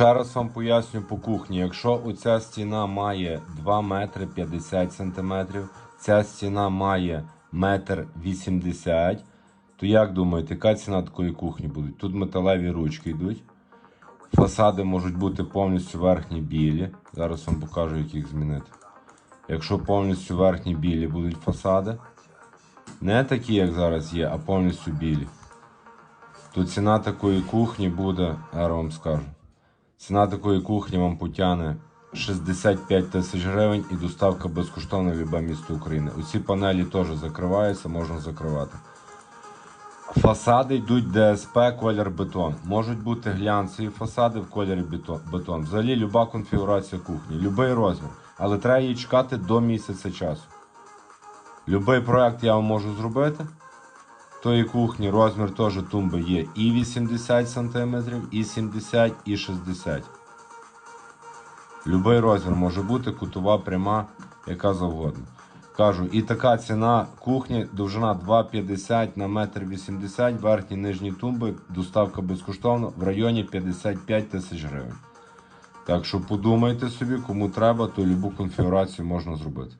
Ще раз вам поясню по кухні. Якщо оця стіна має 2 метри 50 сантиметрів, ця стіна має метр 80, то як думаєте, яка ціна такої кухні буде? Тут металеві ручки йдуть. Фасади можуть бути повністю верхні білі. Зараз вам покажу, як їх змінити. Якщо повністю верхні білі будуть фасади, не такі, як зараз є, а повністю білі, то ціна такої кухні буде, я вам скажу. Ціна такої кухні вам потягне 65 тисяч гривень і доставка безкоштовна в любе місто України. Усі панелі теж закриваються, можна закривати. Фасади йдуть ДСП, колір бетон. Можуть бути глянцеві фасади в кольорі бетон. бетон. Взагалі люба конфігурація кухні, будь-який розмір. Але треба її чекати до місяця часу. Любий проект я вам можу зробити. Тої кухні розмір теж тумби є і 80 см, і 70, і 60. Любий розмір може бути, кутова, пряма, яка завгодно. Кажу, і така ціна кухні, довжина 2,50 на 1,80 м, верхні нижні тумби, доставка безкоштовна в районі 55 тисяч гривень. Так що подумайте собі, кому треба, то любу конфігурацію можна зробити.